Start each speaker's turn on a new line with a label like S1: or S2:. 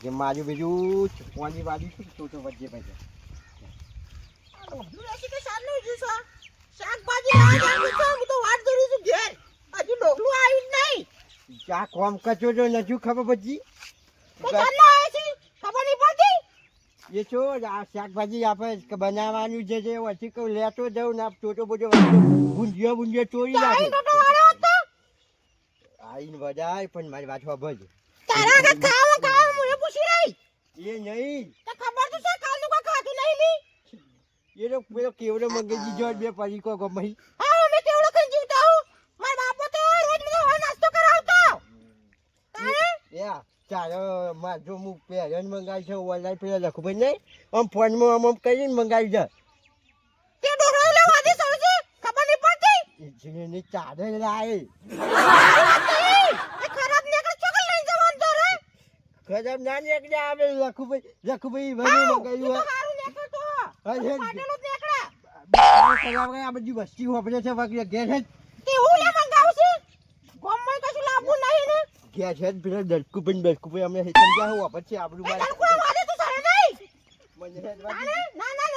S1: કે મારું બીજું ચૂકવાની વાળી શું તો તો વચ્ચે પછી
S2: છે, છું? જ.
S1: આ કોમ કચો જો નથી ખબર પછી
S2: છે?
S1: એ છો આ શાકભાજી આપણે બનાવવાનું છે જે પછી કહું લેતો જાઉં ને ચોટો બોટો ગુંજિયો ગુંજિયો ચોરી નાખે.
S2: આઈને
S1: વધારે પણ મારી વાત ખબર
S2: તારા આગળ ખાવા ખાવા હું એ પૂછી રહી.
S1: એ નહીં
S2: તો ખબર તો છે, કાલનું કોઈ ખાધું નહીં લી.
S1: એ તો પેલો કેવડો મંગેજી જો બે પરીકો ગમઈ
S2: હા, અમે કેવડો ખાઈને જીવતા હું. માર બાપો તો રોજ મને હવે નાસ્તો કરાવતો.
S1: યા ચાલો માર જો હું પહેરન મંગાવી છે ઓનલાઈન પેલા લખું ભાઈ નહીં. આમ ફોનમાં આમ આમ કરીને મંગાવી જા
S2: તે ડોરો લેવા દે છે, ખબર નહીં પડતી?
S1: જેને ચાલે લાય
S2: ખરાબ
S1: ના નીકળે આવે લખું ભાઈ લખું ભાઈ મંગાવ્યું આ બધી વસ્તી વાપરે છે ઘેર જ
S2: તે હું લે મંગાવું છું? ગામમાં કશું લાવવું નહીં ને.
S1: ઘેર છે જ પેલા દડકું ભાઈ દડકું ભાઈ અમને સમજાવું વાપર છે આપણું
S2: વાગે.
S1: મને
S2: ના,